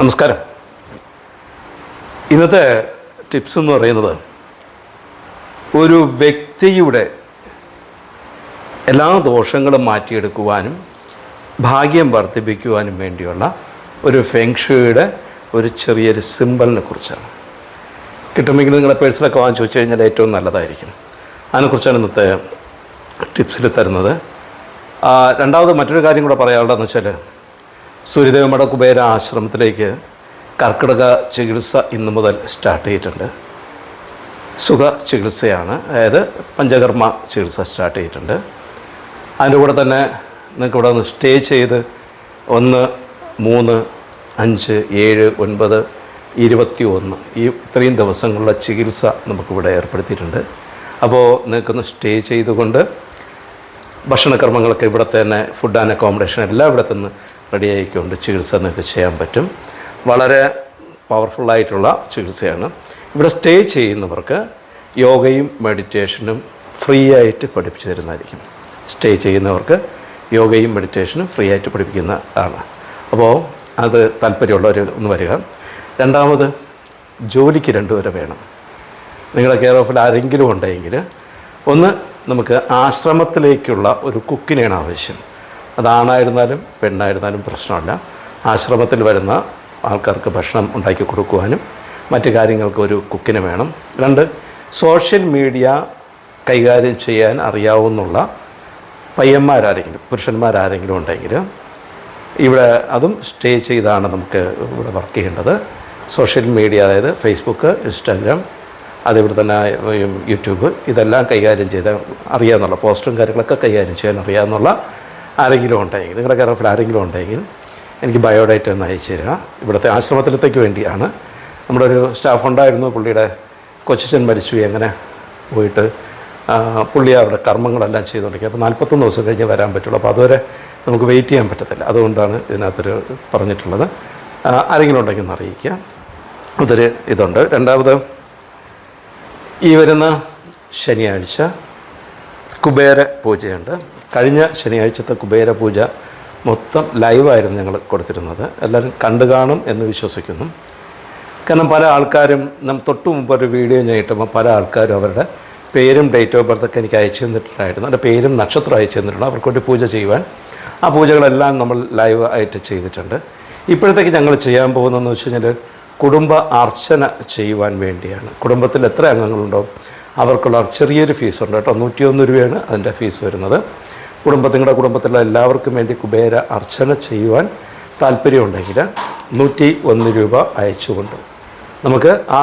നമസ്കാരം. ഇന്നത്തെ ടിപ്സ് എന്ന് പറയുന്നത് ഒരു വ്യക്തിയുടെ എല്ലാ ദോഷങ്ങളും മാറ്റിയെടുക്കുവാനും ഭാഗ്യം വർദ്ധിപ്പിക്കുവാനും വേണ്ടിയുള്ള ഒരു ഫെങ്ഷയുടെ ഒരു ചെറിയൊരു സിമ്പിളിനെ കുറിച്ചാണ്. കിട്ടുമെങ്കിൽ നിങ്ങളുടെ പേഴ്സിലൊക്കെ വാങ്ങിച്ചു വെച്ച് കഴിഞ്ഞാൽ ഏറ്റവും നല്ലതായിരിക്കും. അതിനെക്കുറിച്ചാണ് ഇന്നത്തെ ടിപ്സിൽ തരുന്നത്. രണ്ടാമത് മറ്റൊരു കാര്യം കൂടെ പറയാനുള്ളതെന്ന് വെച്ചാൽ സൂര്യദേവമഠ കുബേര ആശ്രമത്തിലേക്ക് കർക്കിടക ചികിത്സ ഇന്ന് മുതൽ സ്റ്റാർട്ട് ചെയ്തിട്ടുണ്ട്. സുഖ ചികിത്സയാണ്. അതായത് പഞ്ചകർമ്മ ചികിത്സ സ്റ്റാർട്ട് ചെയ്തിട്ടുണ്ട്. അതിന്റെ കൂടെ തന്നെ നിങ്ങൾക്ക് ഇവിടെ ഒന്ന് സ്റ്റേ ചെയ്ത് ഒന്ന് മൂന്ന് അഞ്ച് ഏഴ് ഒൻപത് ഇരുപത്തി ഒന്ന് ഈ ഇത്രയും ദിവസങ്ങളിലെ ചികിത്സ നമുക്കിവിടെ ഏർപ്പെടുത്തിയിട്ടുണ്ട്. അപ്പോൾ നിങ്ങൾക്കൊന്ന് സ്റ്റേ ചെയ്തുകൊണ്ട് ഭക്ഷണക്രമങ്ങളൊക്കെ ഇവിടെ തന്നെ ഫുഡ് ആൻഡ് അക്കോമഡേഷൻ എല്ലാം ഇവിടെ തന്നെ റെഡി ആയിക്കൊണ്ട് ചികിത്സ നിങ്ങൾക്ക് ചെയ്യാൻ പറ്റും. വളരെ പവർഫുള്ളായിട്ടുള്ള ചികിത്സയാണ്. ഇവിടെ സ്റ്റേ ചെയ്യുന്നവർക്ക് യോഗയും മെഡിറ്റേഷനും ഫ്രീ ആയിട്ട് പഠിപ്പിച്ചു തരുന്നതായിരിക്കും. സ്റ്റേ ചെയ്യുന്നവർക്ക് യോഗയും മെഡിറ്റേഷനും ഫ്രീ ആയിട്ട് പഠിപ്പിക്കുന്ന ആണ് അപ്പോൾ അത് താല്പര്യമുള്ളവർ ഒന്ന് വരിക. രണ്ടാമത് ജോലിക്ക് രണ്ടുപേരെ വേണം. നിങ്ങളുടെ കെയർ ഓഫിൽ ആരെങ്കിലും ഉണ്ടെങ്കിൽ ഒന്ന് നമുക്ക് ആശ്രമത്തിലേക്കുള്ള ഒരു കുക്കിനെയാണ് ആവശ്യം. അതാണായിരുന്നാലും പെണ്ണായിരുന്നാലും പ്രശ്നമല്ല. ആശ്രമത്തിൽ വരുന്ന ആൾക്കാർക്ക് ഭക്ഷണം ഉണ്ടാക്കി കൊടുക്കുവാനും മറ്റു കാര്യങ്ങൾക്ക് ഒരു കുക്കിന് വേണം. രണ്ട് സോഷ്യൽ മീഡിയ കൈകാര്യം ചെയ്യാൻ അറിയാവുന്നുള്ള പയ്യന്മാരാരെങ്കിലും പുരുഷന്മാരാരെങ്കിലും ഉണ്ടെങ്കിൽ ഇവിടെ അതും സ്റ്റേ ചെയ്താണ് നമുക്ക് ഇവിടെ വർക്ക് ചെയ്യേണ്ടത്. സോഷ്യൽ മീഡിയ അതായത് ഫേസ്ബുക്ക് ഇൻസ്റ്റാഗ്രാം അതിവിടെ തന്നെ യൂട്യൂബ് ഇതെല്ലാം കൈകാര്യം ചെയ്ത് അറിയാമെന്നുള്ള പോസ്റ്റും കാര്യങ്ങളൊക്കെ കൈകാര്യം ചെയ്യാൻ അറിയാമെന്നുള്ള ആരെങ്കിലും ഉണ്ടെങ്കിൽ നിങ്ങളുടെ കേരളത്തിൽ ആരെങ്കിലും ഉണ്ടെങ്കിൽ എനിക്ക് ബയോഡേറ്റ ഒന്ന് അയച്ചു തരിക. ഇവിടുത്തെ ആശ്രമത്തിലത്തേക്ക് വേണ്ടിയാണ്. നമ്മുടെ ഒരു സ്റ്റാഫ് ഉണ്ടായിരുന്നു പുള്ളിയുടെ കൊച്ചച്ഛൻ മരിച്ചു എങ്ങനെ പോയിട്ട് പുള്ളി അവരുടെ കർമ്മങ്ങളെല്ലാം ചെയ്തുകൊണ്ടിരിക്കുക. അപ്പോൾ നാൽപ്പത്തൊന്ന് ദിവസം കഴിഞ്ഞ് വരാൻ പറ്റുള്ളൂ. അപ്പോൾ അതുവരെ നമുക്ക് വെയിറ്റ് ചെയ്യാൻ പറ്റത്തില്ല. അതുകൊണ്ടാണ് ഇതിനകത്തൊരു പറഞ്ഞിട്ടുള്ളത്. ആരെങ്കിലും ഉണ്ടെങ്കിൽ ഒന്ന് അറിയിക്കുക. അതൊരു ഇതുണ്ട്. രണ്ടാമത് ഈ വരുന്ന ശനിയാഴ്ച കുബേര പൂജയുണ്ട്. കഴിഞ്ഞ ശനിയാഴ്ചത്തെ കുബേര പൂജ മൊത്തം ലൈവായിരുന്നു ഞങ്ങൾ കൊടുത്തിരുന്നത്. എല്ലാവരും കണ്ടു കാണും എന്ന് വിശ്വസിക്കുന്നു. കാരണം പല ആൾക്കാരും നം തൊട്ട് മുമ്പ് ഒരു വീഡിയോ ഞാൻ പല ആൾക്കാരും അവരുടെ പേരും ഡേറ്റ് ഓഫ് ബർത്ത് ഒക്കെ എനിക്ക് അയച്ചു തന്നിട്ടുണ്ടായിരുന്നു. എന്റെ പേരും നക്ഷത്രം അയച്ചു തന്നിട്ടുണ്ട്. അവർക്ക് വേണ്ടി പൂജ ചെയ്യുവാൻ. ആ പൂജകളെല്ലാം നമ്മൾ ലൈവ് ആയിട്ട് ചെയ്തിട്ടുണ്ട്. ഇപ്പോഴത്തേക്ക് ഞങ്ങൾ ചെയ്യാൻ പോകുന്നതെന്ന് വെച്ച് കഴിഞ്ഞാൽ കുടുംബ അർച്ചന ചെയ്യുവാൻ വേണ്ടിയാണ്. കുടുംബത്തിൽ എത്ര അംഗങ്ങളുണ്ടോ? അവർക്കുള്ള ചെറിയൊരു ഫീസുണ്ട് കേട്ടോ. നൂറ്റിയൊന്ന് രൂപയാണ് അതിന്റെ ഫീസ് വരുന്നത്. കുടുംബത്തിന്റെ കുടുംബത്തിലുള്ള എല്ലാവർക്കും വേണ്ടി കുബേര അർച്ചന ചെയ്യുവാൻ താല്പര്യമുണ്ടെങ്കിൽ നൂറ്റി ഒന്ന് രൂപ അയച്ചുകൊണ്ട് നമുക്ക് ആ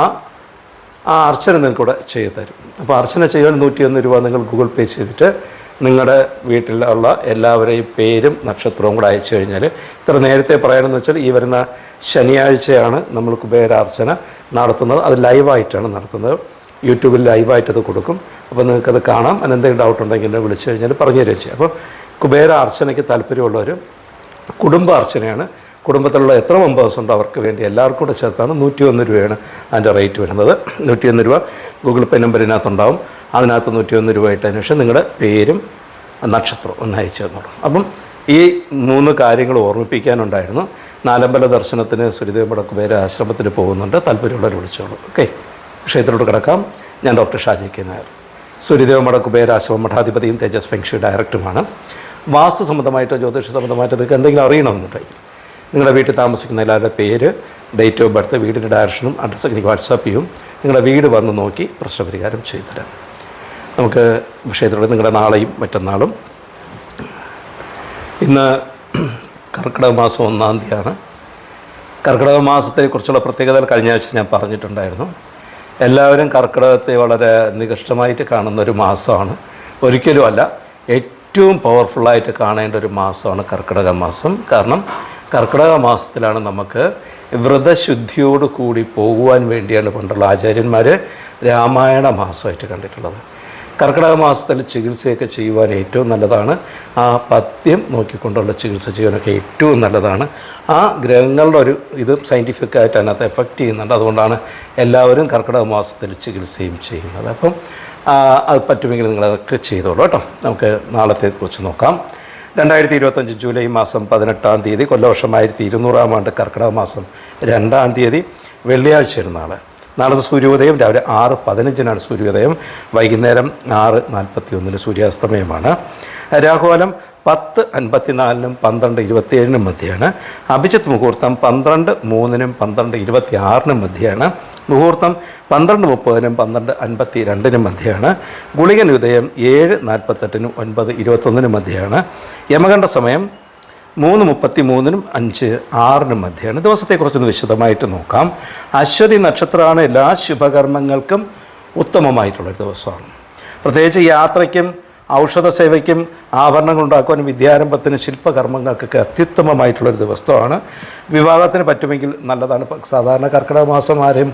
ആ അർച്ചന നിങ്ങൾക്കൂടെ ചെയ്തു തരും. അപ്പോൾ അർച്ചന ചെയ്യാൻ നൂറ്റിയൊന്ന് രൂപ നിങ്ങൾ ഗൂഗിൾ പേ ചെയ്തിട്ട് നിങ്ങളുടെ വീട്ടിലുള്ള എല്ലാവരെയും പേരും നക്ഷത്രവും കൂടെ അയച്ചു കഴിഞ്ഞാൽ ഇത്ര നേരത്തെ പറയണമെന്ന് വെച്ചാൽ ഈ വരുന്ന ശനിയാഴ്ചയാണ് നമ്മൾ കുബേരാർച്ചന നടത്തുന്നത്. അത് ലൈവായിട്ടാണ് നടത്തുന്നത്. യൂട്യൂബിൽ ലൈവായിട്ടത് കൊടുക്കും. അപ്പോൾ നിങ്ങൾക്കത് കാണാം. എന്തെങ്കിലും ഡൗട്ട് ഉണ്ടെങ്കിൽ എന്നെ വിളിച്ചു കഴിഞ്ഞാൽ പറഞ്ഞു തരുക ചെയ്യും. അപ്പോൾ കുബേര അർച്ചനയ്ക്ക് താല്പര്യമുള്ളവർ കുടുംബ അർച്ചനയാണ്. കുടുംബത്തിലുള്ള എത്ര മെമ്പേഴ്സ് ഉണ്ടോ അവർക്ക് വേണ്ടി എല്ലാവർക്കും കൂടെ ചേർത്താണ്. നൂറ്റി ഒന്ന് രൂപയാണ് അതിന്റെ റേറ്റ് വരുന്നത്. നൂറ്റി ഒന്ന് രൂപ ഗൂഗിൾ പേ നമ്പറിനകത്തുണ്ടാവും അതിനകത്ത് നൂറ്റി ഒന്ന് രൂപ ഇട്ടതിന് ശേഷം നിങ്ങളുടെ പേരും നക്ഷത്രവും ഒന്ന് അയച്ചു തന്നോളൂ. അപ്പം ഈ മൂന്ന് കാര്യങ്ങൾ ഓർമ്മിപ്പിക്കാനുണ്ടായിരുന്നു. നാലമ്പല ദർശനത്തിന് സുരിദേവയുടെ കുബേര ആശ്രമത്തിന് പോകുന്നുണ്ട്. താല്പര്യമുള്ളവർ വിളിച്ചോളൂ. ഓക്കെ ക്ഷേത്രത്തോട് കിടക്കാം. ഞാൻ ഡോക്ടർ ഷാജി കെ നായർ. സൂര്യദേവമഠ കുബേരാശ്രമ മഠാധിപതിയും തേജസ് ഫെങ്ഷി ഡയറക്ടറുമാണ്. വാസ്തു സംബന്ധമായിട്ടോ ജ്യോതിഷ സംബന്ധമായിട്ടോ നിങ്ങൾക്ക് എന്തെങ്കിലും അറിയണമെന്നുണ്ടെങ്കിൽ നിങ്ങളുടെ വീട്ടിൽ താമസിക്കുന്ന എല്ലാവരുടെ പേര് ഡേറ്റ് ഓഫ് ബർത്ത് വീടിന്റെ ഡയറക്ഷനും അഡ്രസ്സൊക്കെ എനിക്ക് വാട്സാപ്പ് ചെയ്യും. നിങ്ങളുടെ വീട് വന്ന് നോക്കി പ്രശ്നപരിഹാരം ചെയ്തു തരാം നമുക്ക് വിഷയത്തിലൂടെ നിങ്ങളുടെ നാളെയും മറ്റന്നാളും. ഇന്ന് കർക്കിടക മാസം ഒന്നാം തീയതിയാണ്. കർക്കിടക മാസത്തെക്കുറിച്ചുള്ള പ്രത്യേകതകൾ കഴിഞ്ഞ ആഴ്ച ഞാൻ പറഞ്ഞിട്ടുണ്ടായിരുന്നു. എല്ലാവരും കർക്കിടകത്തെ വളരെ നികഷ്ടമായിട്ട് കാണുന്ന ഒരു മാസമാണ്. ഒരിക്കലുമല്ല ഏറ്റവും പവർഫുള്ളായിട്ട് കാണേണ്ട ഒരു മാസമാണ് കർക്കിടക മാസം. കാരണം കർക്കിടക മാസത്തിലാണ് നമുക്ക് വ്രതശുദ്ധിയോട് കൂടി പോകുവാൻ വേണ്ടിയാണ് പണ്ടുള്ള ആചാര്യന്മാർ രാമായണ മാസമായിട്ട് കണ്ടിട്ടുള്ളത്. കർക്കിടക മാസത്തിൽ ചികിത്സയൊക്കെ ചെയ്യുവാൻ ഏറ്റവും നല്ലതാണ്. ആ പഥ്യം നോക്കിക്കൊണ്ടുള്ള ചികിത്സ ചെയ്യാനൊക്കെ ഏറ്റവും നല്ലതാണ്. ആ ഗ്രഹങ്ങളുടെ ഒരു ഇത് സയന്റിഫിക്കായിട്ട് അതിനകത്ത് എഫക്റ്റ് ചെയ്യുന്നുണ്ട്. അതുകൊണ്ടാണ് എല്ലാവരും കർക്കിടക മാസത്തിൽ ചികിത്സയും ചെയ്യുന്നത്. അപ്പം അത് പറ്റുമെങ്കിൽ നിങ്ങൾ അതൊക്കെ ചെയ്തോളൂ കേട്ടോ. നമുക്ക് നാളത്തെ കുറിച്ച് നോക്കാം. രണ്ടായിരത്തി ഇരുപത്തഞ്ച് ജൂലൈ മാസം പതിനെട്ടാം തീയതി കൊല്ലവർഷം ആയിരത്തി ഇരുന്നൂറാം ആണ്ട് കർക്കിടക മാസം രണ്ടാം തീയതി വെള്ളിയാഴ്ച നാളെ. നാളത്തെ സൂര്യോദയം രാവിലെ ആറ് പതിനഞ്ചിനാണ് സൂര്യോദയം. വൈകുന്നേരം ആറ് നാൽപ്പത്തി ഒന്നിന് സൂര്യാസ്തമയമാണ്. രാഹുകാലം പത്ത് അൻപത്തിനാലിനും പന്ത്രണ്ട് ഇരുപത്തിയേഴിനും മധ്യയാണ് അഭിജിത്ത് മുഹൂർത്തം പന്ത്രണ്ട് മൂന്നിനും പന്ത്രണ്ട് ഇരുപത്തി ആറിനും മധ്യയാണ് മുഹൂർത്തം പന്ത്രണ്ട് മുപ്പതിനും പന്ത്രണ്ട് അൻപത്തി രണ്ടിനും മധ്യയാണ് ഗുളികൻ ഉദയം ഏഴ് നാൽപ്പത്തെട്ടിനും ഒൻപത് ഇരുപത്തൊന്നിനും മധ്യയാണ് യമകണ്ഠ സമയം മൂന്ന് മുപ്പത്തി മൂന്നിനും അഞ്ച് ആറിനും മധ്യയാണ്. ദിവസത്തെക്കുറിച്ചൊന്ന് വിശദമായിട്ട് നോക്കാം. അശ്വതി നക്ഷത്രമാണ് എല്ലാ ശുഭകർമ്മങ്ങൾക്കും ഉത്തമമായിട്ടുള്ളൊരു ദിവസമാണ്. പ്രത്യേകിച്ച് യാത്രയ്ക്കും ഔഷധ സേവയ്ക്കും ആഭരണങ്ങൾ ഉണ്ടാക്കുവാനും വിദ്യാരംഭത്തിനും ശില്പകർമ്മങ്ങൾക്കൊക്കെ അത്യുത്തമമായിട്ടുള്ളൊരു ദിവസമാണ്. വിവാഹത്തിന് പറ്റുമെങ്കിൽ നല്ലതാണ്. സാധാരണ കർക്കിടക മാസം ആരെയും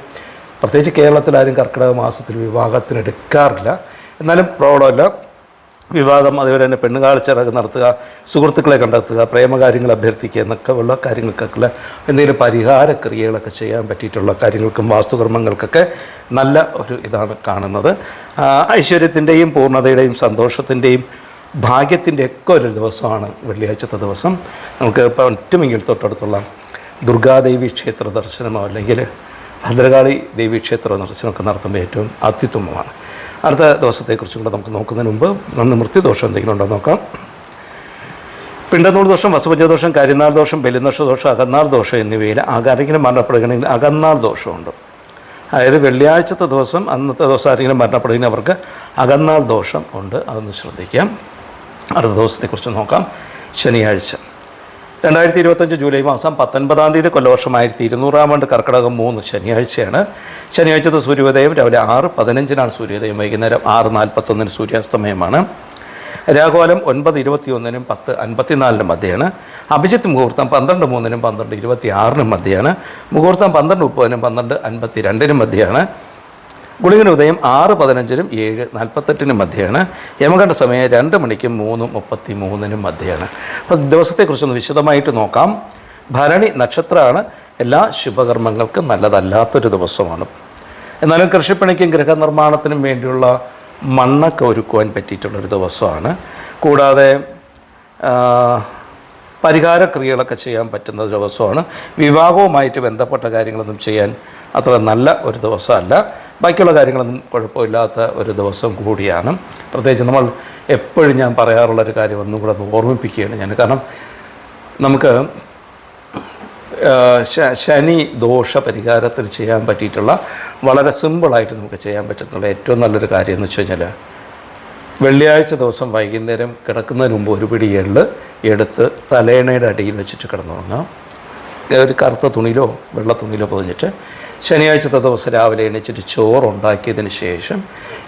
പ്രത്യേകിച്ച് കേരളത്തിലാരും കർക്കിടക മാസത്തിൽ വിവാഹത്തിന് എടുക്കാറില്ല. എന്നാലും പ്രോബ്ലമല്ല വിവാഹം അതുപോലെ തന്നെ പെണ്ണുകാഴ്ച നടത്തുക സുഹൃത്തുക്കളെ കണ്ടെത്തുക പ്രേമകാര്യങ്ങൾ അഭ്യർത്ഥിക്കുക എന്നൊക്കെ ഉള്ള കാര്യങ്ങൾക്കൊക്കെ എന്തെങ്കിലും പരിഹാര ക്രിയകളൊക്കെ ചെയ്യാൻ പറ്റിയിട്ടുള്ള കാര്യങ്ങൾക്കും വാസ്തുകർമ്മങ്ങൾക്കൊക്കെ നല്ല ഒരു ഇതാണ് കാണുന്നത്. ഐശ്വര്യത്തിന്റെയും പൂർണതയുടെയും സന്തോഷത്തിന്റെയും ഭാഗ്യത്തിന്റെ ഒക്കെ ഒരു ദിവസമാണ് വെള്ളിയാഴ്ചത്തെ ദിവസം. നമുക്ക് പറ്റുമെങ്കിൽ തൊട്ടടുത്തുള്ള ദുർഗാദേവി ക്ഷേത്ര ദർശനമോ അല്ലെങ്കിൽ ഭദ്രകാളി ദേവി ക്ഷേത്ര ദർശനമൊക്കെ നടത്തുമ്പോൾ ഏറ്റവും അത്യുത്തമമാണ്. അടുത്ത ദിവസത്തെക്കുറിച്ചും കൂടെ നമുക്ക് നോക്കുന്നതിന് മുമ്പ് നന്ന് മൃത്യുദോഷം എന്തെങ്കിലും ഉണ്ടോ നോക്കാം. പിണ്ടനൂർ ദോഷം വസുപഞ്ചദോഷം കരിനാൾ ദോഷം ബലിനക്ഷ ദോഷം അകന്നാൾ ദോഷം എന്നിവയിൽ ആരെങ്കിലും മരണപ്പെടുകയാണെങ്കിൽ അകന്നാൾ ദോഷമുണ്ട്. അതായത് വെള്ളിയാഴ്ചത്തെ ദിവസം അന്നത്തെ ദിവസം ആരെങ്കിലും മരണപ്പെടുകയാണെങ്കിൽ അവർക്ക് അകന്നാൾ ദോഷം ഉണ്ട്. അതൊന്ന് ശ്രദ്ധിക്കാം. അടുത്ത ദിവസത്തെക്കുറിച്ച് നോക്കാം. ശനിയാഴ്ച. രണ്ടായിരത്തി ഇരുപത്തഞ്ച് ജൂലൈ മാസം പത്തൊൻപതാം തീയതി കൊല്ലവർഷം ആയിരത്തി ഇരുന്നൂറാം ആണ്ട് കർക്കിടകം മൂന്ന് ശനിയാഴ്ചയാണ്. ശനിയാഴ്ചത്തെ സൂര്യോദയം രാവിലെ ആറ് പതിനഞ്ചിനാണ് സൂര്യോദയം വൈകുന്നേരം ആറ് നാൽപ്പത്തൊന്നിന് സൂര്യാസ്തമയമാണ്. രാഘോലം ഒൻപത് ഇരുപത്തിയൊന്നിനും പത്ത് അൻപത്തിനാലിനും മധ്യയാണ്. അഭിജിത്ത് മുഹൂർത്തം പന്ത്രണ്ട് മൂന്നിനും പന്ത്രണ്ട് ഇരുപത്തി ആറിനും മധ്യയാണ്. മുഹൂർത്തം പന്ത്രണ്ട് മുപ്പതിനും പന്ത്രണ്ട് അൻപത്തി രണ്ടിനും മധ്യയാണ്. ഗുളികൻ ഉദയം ആറ് പതിനഞ്ചിനും ഏഴ് നാൽപ്പത്തെട്ടിനും മധ്യയാണ്. യമകണ്ഠ സമയം രണ്ട് മണിക്കും മൂന്നും മുപ്പത്തി മൂന്നിനും മധ്യയാണ്. അപ്പോൾ ദിവസത്തെക്കുറിച്ചൊന്ന് വിശദമായിട്ട് നോക്കാം. ഭരണി നക്ഷത്രമാണ്. എല്ലാ ശുഭകർമ്മങ്ങൾക്കും നല്ലതല്ലാത്തൊരു ദിവസമാണ്. എന്നാലും കൃഷിപ്പണിക്കും ഗൃഹനിർമ്മാണത്തിനും വേണ്ടിയുള്ള മണ്ണൊക്കെ ഒരുക്കുവാൻ പറ്റിയിട്ടുള്ളൊരു ദിവസമാണ്. കൂടാതെ പരിഹാര പരിഹാരക്രിയകളൊക്കെ ചെയ്യാൻ പറ്റുന്ന ദിവസമാണ്. വിവാഹവുമായിട്ട് ബന്ധപ്പെട്ട കാര്യങ്ങളൊന്നും ചെയ്യാൻ അത്ര നല്ല ഒരു ദിവസമല്ല. ബാക്കിയുള്ള കാര്യങ്ങളൊന്നും കുഴപ്പമില്ലാത്ത ഒരു ദിവസം കൂടിയാണ്. പ്രത്യേകിച്ച് നമ്മൾ എപ്പോഴും ഞാൻ പറയാറുള്ളൊരു കാര്യം ഒന്നും കൂടെ ഓർമ്മിപ്പിക്കുകയാണ് ഞാൻ. കാരണം നമുക്ക് ശനി ദോഷ പരിഹാരത്തിന് ചെയ്യാൻ പറ്റിയിട്ടുള്ള വളരെ സിമ്പിളായിട്ട് നമുക്ക് ചെയ്യാൻ പറ്റുന്ന ഏറ്റവും നല്ലൊരു കാര്യം എന്ന് വെച്ച് കഴിഞ്ഞാൽ വെള്ളിയാഴ്ച ദിവസം വൈകുന്നേരം കിടക്കുന്നതിന് മുമ്പ് ഒരു പിടി എള്ള് എടുത്ത് തലേണയുടെ അടിയിൽ വെച്ചിട്ട് കിടന്നുറങ്ങാം. ഒരു കറുത്ത തുണിയിലോ വെള്ള തുണിയിലോ പൊതിഞ്ഞിട്ട് ശനിയാഴ്ചത്തെ ദിവസം രാവിലെ എണീച്ചിട്ട് ചോറുണ്ടാക്കിയതിന് ശേഷം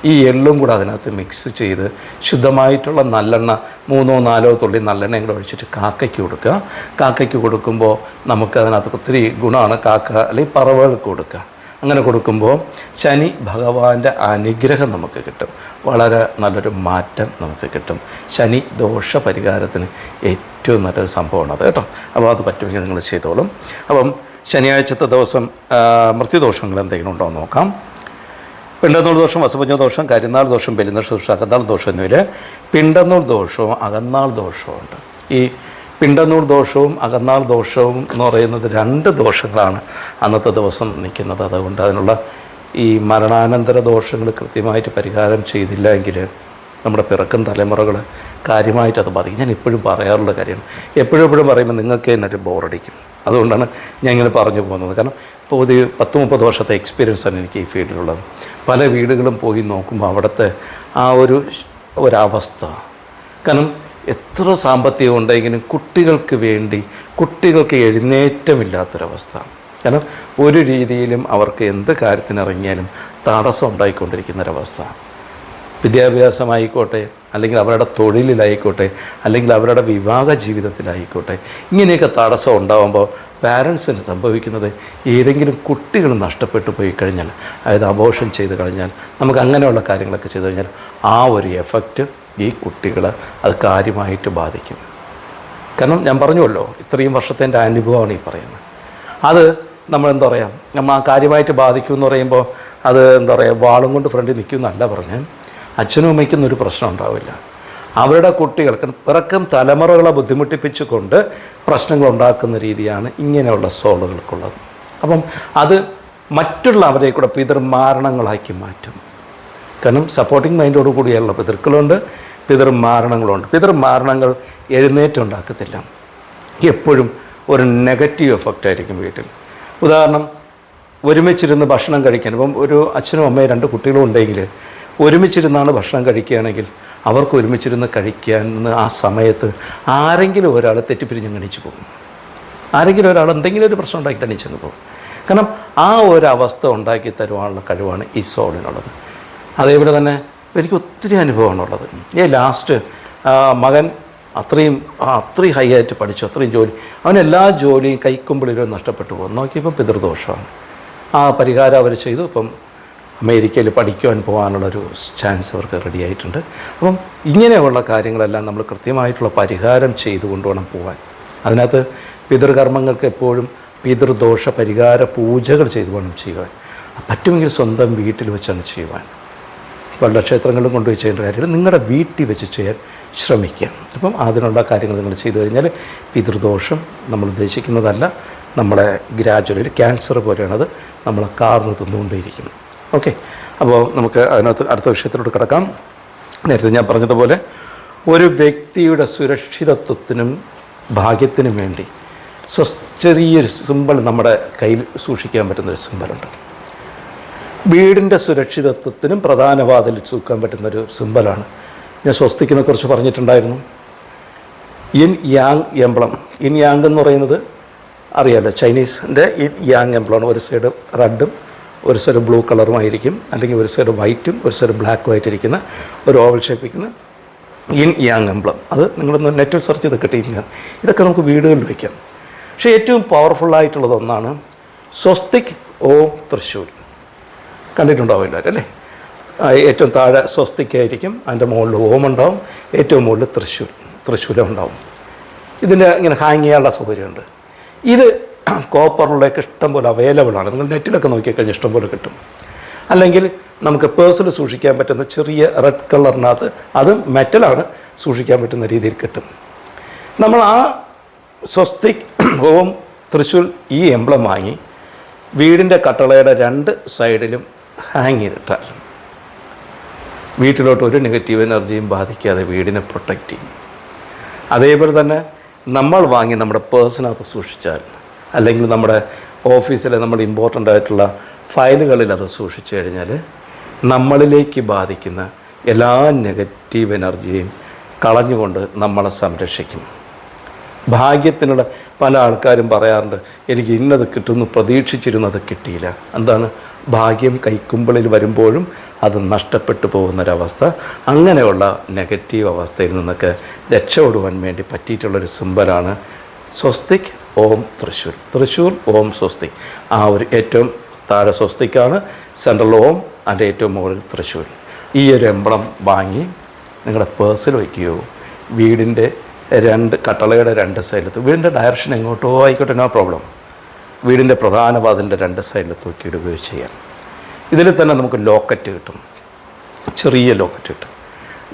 ഈ എള്ളും കൂടെ അതിനകത്ത് മിക്സ് ചെയ്ത് ശുദ്ധമായിട്ടുള്ള നല്ലെണ്ണ മൂന്നോ നാലോ തുള്ളി നല്ലെണ്ണയും കൂടെ ഒഴിച്ചിട്ട് കാക്കയ്ക്ക് കൊടുക്കുക. കാക്കയ്ക്ക് കൊടുക്കുമ്പോൾ നമുക്ക് അതിനകത്ത് ഒത്തിരി ഗുണമാണ്. കാക്ക അല്ലെങ്കിൽ പറവകൾക്ക് കൊടുക്കുക. അങ്ങനെ കൊടുക്കുമ്പോൾ ശനി ഭഗവാന്റെ അനുഗ്രഹം നമുക്ക് കിട്ടും. വളരെ നല്ലൊരു മാറ്റം നമുക്ക് കിട്ടും. ശനി ദോഷ പരിഹാരത്തിന് ഏറ്റവും നല്ലൊരു സംഭവമാണത് കേട്ടോ. അപ്പോൾ അത് പറ്റുമെങ്കിൽ നിങ്ങൾ ചെയ്തോളും. അപ്പം ശനിയാഴ്ചത്തെ ദിവസം മൃത്യുദോഷങ്ങൾ എന്തെങ്കിലും ഉണ്ടോ എന്ന് നോക്കാം. പിണ്ടന്നൂർ ദോഷം വസുപഞ്ച ദോഷം കരിനാൾ ദോഷം ബലിനക്ഷ ദോഷം അകന്നാൾ ദോഷം എന്നിവയിൽ പിണ്ടന്നൂർ ദോഷവും അകന്നാൾ ദോഷവും ഉണ്ട്. ഈ പിണ്ടന്നൂർ ദോഷവും അകന്നാൾ ദോഷവും എന്ന് പറയുന്നത് രണ്ട് ദോഷങ്ങളാണ് അന്നത്തെ ദിവസം നിൽക്കുന്നത്. അതുകൊണ്ട് അതിനുള്ള ഈ മരണാനന്തര ദോഷങ്ങൾ കൃത്യമായിട്ട് പരിഹാരം ചെയ്തില്ല എങ്കിൽ നമ്മുടെ പിറക്കും തലമുറകൾ കാര്യമായിട്ട് അത് ബാധിക്കും. ഞാൻ എപ്പോഴും പറയാറുള്ള കാര്യമാണ് എപ്പോഴും എപ്പോഴും പറയുമ്പോൾ നിങ്ങൾക്ക് തന്നെ ഒരു ബോറടിക്കും. അതുകൊണ്ടാണ് ഞാൻ ഇങ്ങനെ പറഞ്ഞു പോകുന്നത്. കാരണം ഇപ്പോൾ ഒരു പത്ത് മുപ്പത് വർഷത്തെ എക്സ്പീരിയൻസാണ് എനിക്ക് ഈ ഫീൽഡിലുള്ളത്. പല വീടുകളും പോയി നോക്കുമ്പോൾ അവിടുത്തെ ആ ഒരു ഒരവസ്ഥ. കാരണം എത്ര സാമ്പത്തികം ഉണ്ടെങ്കിലും കുട്ടികൾക്ക് വേണ്ടി കുട്ടികൾക്ക് എഴുന്നേറ്റമില്ലാത്തൊരവസ്ഥ. കാരണം ഒരു രീതിയിലും അവർക്ക് എന്ത് കാര്യത്തിനിറങ്ങിയാലും തടസ്സം ഉണ്ടായിക്കൊണ്ടിരിക്കുന്നൊരവസ്ഥ. വിദ്യാഭ്യാസമായിക്കോട്ടെ അല്ലെങ്കിൽ അവരുടെ തൊഴിലിലായിക്കോട്ടെ അല്ലെങ്കിൽ അവരുടെ വിവാഹ ജീവിതത്തിലായിക്കോട്ടെ ഇങ്ങനെയൊക്കെ തടസ്സം ഉണ്ടാകുമ്പോൾ പാരൻസിന് സംഭവിക്കുന്നത് ഏതെങ്കിലും കുട്ടികൾ നഷ്ടപ്പെട്ടു പോയി കഴിഞ്ഞാൽ അതായത് അബോഷൻ ചെയ്ത് കഴിഞ്ഞാൽ നമുക്ക് അങ്ങനെയുള്ള കാര്യങ്ങളൊക്കെ ചെയ്തു കഴിഞ്ഞാൽ ആ ഒരു എഫക്റ്റ് ഈ കുട്ടികൾ അത് കാര്യമായിട്ട് ബാധിക്കും. കാരണം ഞാൻ പറഞ്ഞുവല്ലോ ഇത്രയും വർഷത്തെ എന്റെ അനുഭവമാണ് ഈ പറയുന്നത്. അത് നമ്മൾ എന്താ പറയുക നമ്മൾ ആ കാര്യമായിട്ട് ബാധിക്കും എന്ന് പറയുമ്പോൾ അത് എന്താ പറയുക വാളും കൊണ്ട് ഫ്രണ്ടിൽ നിൽക്കുമെന്നല്ല പറഞ്ഞ്. അച്ഛനും അമ്മയ്ക്കൊന്നും ഒരു പ്രശ്നം ഉണ്ടാവില്ല. അവരുടെ കുട്ടികൾക്ക് പിറക്കം തലമുറകളെ ബുദ്ധിമുട്ടിപ്പിച്ചുകൊണ്ട് പ്രശ്നങ്ങൾ ഉണ്ടാക്കുന്ന രീതിയാണ് ഇങ്ങനെയുള്ള സോളുകൾക്കുള്ളത്. അപ്പം അത് മറ്റുള്ളവരെ കൂടെ പിതൃമാരണങ്ങളാക്കി മാറ്റും. കാരണം സപ്പോർട്ടിങ് മൈൻഡോട് കൂടിയുള്ള പിതൃക്കളുണ്ട് പിതൃമാരണങ്ങളുണ്ട് പിതൃമാരണങ്ങൾ എഴുന്നേറ്റുണ്ടാക്കത്തില്ല എപ്പോഴും ഒരു നെഗറ്റീവ് എഫക്റ്റ് ആയിരിക്കും വീട്ടിൽ. ഉദാഹരണം ഒരുമിച്ചിരുന്ന് ഭക്ഷണം കഴിക്കാൻ. ഇപ്പം ഒരു അച്ഛനും അമ്മയും രണ്ട് കുട്ടികളും ഉണ്ടെങ്കിൽ ഒരുമിച്ചിരുന്നാണ് ഭക്ഷണം കഴിക്കുകയാണെങ്കിൽ അവർക്ക് ഒരുമിച്ചിരുന്ന് കഴിക്കാൻ ആ സമയത്ത് ആരെങ്കിലും ഒരാൾ തെറ്റിപ്പിരിഞ്ഞ് ഗണിച്ചു പോകും. ആരെങ്കിലും ഒരാൾ എന്തെങ്കിലും ഒരു പ്രശ്നം ഉണ്ടാക്കി ഗണിച്ചെന്ന് പോകും. കാരണം ആ ഒരു അവസ്ഥ ഉണ്ടാക്കി തരുവാനുള്ള കഴിവാണ് ഈ സോളിനുള്ളത്. അതേപോലെ തന്നെ എനിക്ക് ഒത്തിരി അനുഭവമാണുള്ളത്. ഈ ലാസ്റ്റ് മകൻ അത്രയും അത്രയും ഹൈ ആയിട്ട് പഠിച്ചു അത്രയും ജോലി. അവൻ എല്ലാ ജോലിയും കൈക്കുമ്പിളിലും നഷ്ടപ്പെട്ടു പോകും നോക്കിയപ്പം പിതൃദോഷമാണ്. ആ പരിഹാരം അവർ ചെയ്തു. ഇപ്പം അമേരിക്കയിൽ പഠിക്കുവാൻ പോകാനുള്ളൊരു ചാൻസ് അവർക്ക് റെഡി ആയിട്ടുണ്ട്. അപ്പം ഇങ്ങനെയുള്ള കാര്യങ്ങളെല്ലാം നമ്മൾ കൃത്യമായിട്ടുള്ള പരിഹാരം ചെയ്തു വേണം പോകാൻ. അതിനകത്ത് പിതൃകർമ്മങ്ങൾക്ക് എപ്പോഴും പിതൃദോഷ പരിഹാര പൂജകൾ ചെയ്തു വേണം ചെയ്യുവാൻ. പറ്റുമെങ്കിൽ സ്വന്തം വീട്ടിൽ വെച്ചാണ് ചെയ്യുവാൻ. പല ക്ഷേത്രങ്ങളിലും കൊണ്ടുപോയി ചെയ്യേണ്ട കാര്യങ്ങൾ നിങ്ങളുടെ വീട്ടിൽ വെച്ച് ചെയ്യാൻ ശ്രമിക്കുക. അപ്പം അതിനുള്ള കാര്യങ്ങൾ നിങ്ങൾ ചെയ്തു കഴിഞ്ഞാൽ പിതൃദോഷം നമ്മൾ ഉദ്ദേശിക്കുന്നതല്ല. നമ്മളെ ഗ്രാജുവൽ ഒരു ക്യാൻസർ പോലെയാണത്. നമ്മളെ കാർന്ന് തിന്നുകൊണ്ടേയിരിക്കും ഓക്കെ? അപ്പോൾ നമുക്ക് അതിനകത്ത് അടുത്ത വിഷയത്തിലോട്ട് കിടക്കാം. നേരത്തെ ഞാൻ പറഞ്ഞതുപോലെ ഒരു വ്യക്തിയുടെ സുരക്ഷിതത്വത്തിനും ഭാഗ്യത്തിനും വേണ്ടി സ്വ ചെറിയൊരു സിമ്പൽ നമ്മുടെ കയ്യിൽ സൂക്ഷിക്കാൻ പറ്റുന്നൊരു സിമ്പലുണ്ട് വീടിന്റെ സുരക്ഷിതത്വത്തിനും പ്രധാന വാതിൽ ചൂക്കാൻ പറ്റുന്നൊരു സിമ്പലാണ് ഞാൻ സ്വസ്തിക്കിനെ കുറിച്ച് പറഞ്ഞിട്ടുണ്ടായിരുന്നു. Yin yang emblem yin yang എന്ന് പറയുന്നത് അറിയാമല്ലോ ചൈനീസിന്റെ ഇൻ യാങ് എംബ്ലമാണ് ഒരു സൈഡ് റെഡും ഒരു സൈഡ് ബ്ലൂ കളറുമായിരിക്കും അല്ലെങ്കിൽ ഒരു സൈഡ് വൈറ്റും ഒരു സൈഡ് ബ്ലാക്കും ആയിട്ടിരിക്കുന്ന ഒരു ഓവൽ ഷേപ്പിക്കുന്ന ഇൻ യാങ് എംബ്ലം അത് നിങ്ങളൊന്ന് നെറ്റിൽ സെർച്ച് ചെയ്ത് കിട്ടിയിരിക്കുന്നത് ഇതൊക്കെ നമുക്ക് വീടുകളിൽ വയ്ക്കാം. പക്ഷേ ഏറ്റവും പവർഫുള്ളായിട്ടുള്ളത് ഒന്നാണ് സ്വസ്തിക് ഓം തൃശ്ശൂർ. കണ്ടിട്ടുണ്ടാവും അല്ലേ? ഏറ്റവും താഴെ സ്വസ്തിക്കായിരിക്കും അതിന്റെ മുകളിൽ ഓം ഉണ്ടാവും ഏറ്റവും മുകളിൽ തൃശ്ശൂർ തൃശ്ശൂരം ഉണ്ടാവും ഇതിന്റെ ഇങ്ങനെ ഹാങ് ചെയ്യാനുള്ള സൗകര്യമുണ്ട്. ഇത് കോപ്പറിലേക്ക് ഇഷ്ടം പോലെ അവൈലബിൾ ആണ്. നിങ്ങൾ നെറ്റിലൊക്കെ നോക്കിക്കഴിഞ്ഞാൽ ഇഷ്ടം പോലെ കിട്ടും. അല്ലെങ്കിൽ നമുക്ക് പേഴ്സിൽ സൂക്ഷിക്കാൻ പറ്റുന്ന ചെറിയ റെഡ് കളറിനകത്ത് അത് മെറ്റലാണ് സൂക്ഷിക്കാൻ പറ്റുന്ന രീതിയിൽ കിട്ടും. നമ്മൾ ആ സ്വസ്തിക് ഓം തൃശ്ശൂർ ഈ എംബ്ലം വാങ്ങി വീടിന്റെ കട്ടളയുടെ രണ്ട് സൈഡിലും ഹാങ് ചെയ്തിട്ടാൽ വീട്ടിലോട്ട് ഒരു നെഗറ്റീവ് എനർജിയും ബാധിക്കാതെ വീടിനെ പ്രൊട്ടക്റ്റ് ചെയ്യും. അതേപോലെ തന്നെ നമ്മൾ വാങ്ങി നമ്മുടെ പേഴ്സിനകത്ത് സൂക്ഷിച്ചാൽ അല്ലെങ്കിൽ നമ്മുടെ ഓഫീസിലെ നമ്മൾ ഇമ്പോർട്ടന്റ് ആയിട്ടുള്ള ഫയലുകളിൽ അത് സൂക്ഷിച്ചു കഴിഞ്ഞാൽ നമ്മളിലേക്ക് ബാധിക്കുന്ന എല്ലാ നെഗറ്റീവ് എനർജിയും കളഞ്ഞുകൊണ്ട് നമ്മളെ സംരക്ഷിക്കും. ഭാഗ്യത്തിനുള്ള പല ആൾക്കാരും പറയാറുണ്ട് എനിക്ക് ഇന്നത് കിട്ടുന്നു പ്രതീക്ഷിച്ചിരുന്നത് കിട്ടിയില്ല. എന്താണ്? ഭാഗ്യം കൈക്കുമ്പിളിൽ വരുമ്പോഴും അത് നഷ്ടപ്പെട്ടു പോകുന്നൊരവസ്ഥ. അങ്ങനെയുള്ള നെഗറ്റീവ് അവസ്ഥയിൽ നിന്നൊക്കെ രക്ഷപ്പെടുവാൻ വേണ്ടി പറ്റിയിട്ടുള്ളൊരു സിമ്പലാണ് സ്വസ്തിക് ഓം തൃശ്ശൂർ തൃശ്ശൂർ ഓം സ്വസ്തിക്. ആ ഒരു ഏറ്റവും താഴെ സ്വസ്തിക്കാണ് സെൻട്രൽ ഓം അതിന്റെ ഏറ്റവും മുകളിൽ തൃശ്ശൂർ ഈ ഒരു എംബ്ലം വാങ്ങി നിങ്ങളുടെ പേഴ്സിൽ വയ്ക്കുകയോ വീടിന്റെ രണ്ട് കട്ടളയുടെ രണ്ട് സൈഡിലത്ത്. വീടിന്റെ ഡയറക്ഷൻ എങ്ങോട്ടോ ആയിക്കോട്ടെ നോ പ്രോബ്ലം വീടിന്റെ പ്രധാന വാതിന്റെ രണ്ട് സൈഡിൽ തൂക്കി ഇടുകയോ ചെയ്യാം. ഇതിൽ തന്നെ നമുക്ക് ലോക്കറ്റ് കിട്ടും. ചെറിയ ലോക്കറ്റ് കിട്ടും.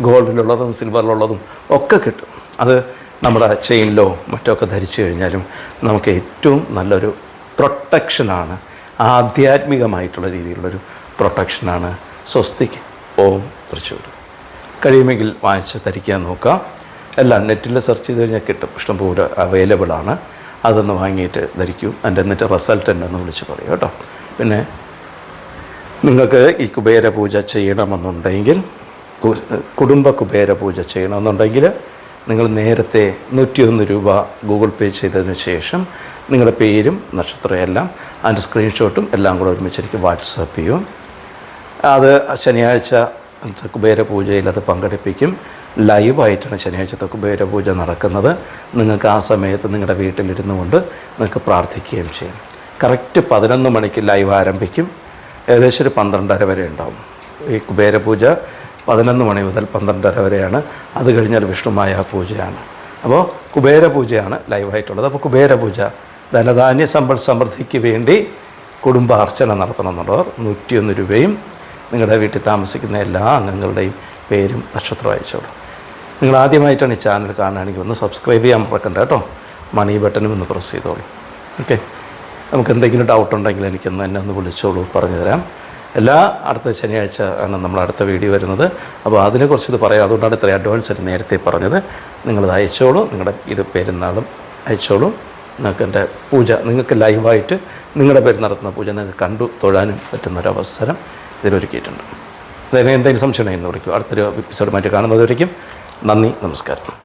ഗോൾഡിലുള്ളതും സിൽവറിലുള്ളതും ഒക്കെ കിട്ടും. അത് നമ്മുടെ ചെയിനിലോ മറ്റോ ഒക്കെ ധരിച്ചു കഴിഞ്ഞാലും നമുക്ക് ഏറ്റവും നല്ലൊരു പ്രൊട്ടക്ഷനാണ് ആധ്യാത്മികമായിട്ടുള്ള രീതിയിലുള്ളൊരു പ്രൊട്ടക്ഷനാണ് സ്വസ്തിക്ക്. ഓം തൃശ്ശൂർ കഴിയുമെങ്കിൽ വാങ്ങിച്ച് ധരിക്കാൻ നോക്കാം. എല്ലാം നെറ്റിൽ സെർച്ച് ചെയ്ത് കഴിഞ്ഞാൽ കിട്ടും. ഇഷ്ടംപോലെ അവൈലബിൾ ആണ്. അതൊന്ന് വാങ്ങിയിട്ട് ധരിക്കൂ. അതിന്റെ എന്നിട്ട് റിസൾട്ട് എന്നെ ഒന്ന് വിളിച്ച് പറയൂ കേട്ടോ. പിന്നെ നിങ്ങൾക്ക് ഈ കുബേര പൂജ ചെയ്യണമെന്നുണ്ടെങ്കിൽ കുടുംബ കുബേര പൂജ ചെയ്യണമെന്നുണ്ടെങ്കിൽ നിങ്ങൾ നേരത്തെ നൂറ്റിയൊന്ന് രൂപ ഗൂഗിൾ പേ ചെയ്തതിന് ശേഷം നിങ്ങളുടെ പേരും നക്ഷത്രവും എല്ലാം അതിന്റെ സ്ക്രീൻഷോട്ടും എല്ലാം കൂടെ ഒരുമിച്ച് എനിക്ക് വാട്സപ്പ് ചെയ്യും. അത് ശനിയാഴ്ച കുബേര പൂജയിൽ അത് പങ്കെടുപ്പിക്കും. ലൈവായിട്ടാണ് ശനിയാഴ്ചത്തെ കുബേര പൂജ നടക്കുന്നത്. നിങ്ങൾക്ക് ആ സമയത്ത് നിങ്ങളുടെ വീട്ടിലിരുന്നു കൊണ്ട് നിങ്ങൾക്ക് പ്രാർത്ഥിക്കുകയും ചെയ്യാം. കറക്റ്റ് പതിനൊന്ന് മണിക്ക് ലൈവ് ആരംഭിക്കും. ഏകദേശം ഒരു പന്ത്രണ്ടര വരെ ഉണ്ടാവും. ഈ കുബേര പൂജ പതിനൊന്ന് മണി മുതൽ പന്ത്രണ്ടര വരെയാണ്. അത് കഴിഞ്ഞാൽ വിഷ്ണുമായ പൂജയാണ്. അപ്പോൾ കുബേര പൂജയാണ് ലൈവായിട്ടുള്ളത്. അപ്പോൾ കുബേര പൂജ ധനധാന്യ സമ്പൽ സമൃദ്ധിക്ക് വേണ്ടി കുടുംബാർച്ചന നടത്തണമെന്നുള്ളവർ നൂറ്റിയൊന്ന് രൂപയും നിങ്ങളുടെ വീട്ടിൽ താമസിക്കുന്ന എല്ലാ അംഗങ്ങളുടെയും പേരും നക്ഷത്രം അയച്ചോളൂ. നിങ്ങൾ ആദ്യമായിട്ടാണ് ഈ ചാനൽ കാണുകയാണെങ്കിൽ ഒന്ന് സബ്സ്ക്രൈബ് ചെയ്യാൻ മറക്കണ്ട കേട്ടോ. മണി ബട്ടനും ഒന്ന് പ്രസ് ചെയ്തോളൂ. ഓക്കെ? നമുക്ക് എന്തെങ്കിലും ഡൗട്ട് ഉണ്ടെങ്കിൽ എനിക്കൊന്ന് എന്നെ ഒന്ന് വിളിച്ചോളൂ പറഞ്ഞു തരാം. എല്ലാ അടുത്ത ശനിയാഴ്ച ആണ് നമ്മൾ അടുത്ത വീഡിയോ വരുന്നത്. അപ്പോൾ അതിനെക്കുറിച്ച് ഇത് പറയാം. അതുകൊണ്ടാണ് ഇത്രയും അഡ്വാൻസ് ആയിട്ട് നേരത്തെ പറഞ്ഞത്. നിങ്ങളത് അയച്ചോളൂ. നിങ്ങളുടെ ഇത് പെരുന്നാളും അയച്ചോളൂ. നിങ്ങൾക്ക് എന്റെ പൂജ നിങ്ങൾക്ക് ലൈവായിട്ട് നിങ്ങളുടെ പേര് നടത്തുന്ന പൂജ നിങ്ങൾക്ക് കണ്ടു തൊഴാനും പറ്റുന്നൊരവസരം ഇതിലൊരുക്കിയിട്ടുണ്ട്. അതിന് എന്തെങ്കിലും സംശയം എന്ന് വിളിക്കും. അടുത്തൊരു എപ്പിസോഡ് മാറ്റി കാണുന്നതുവരേക്കും നന്ദി നമസ്കാരം.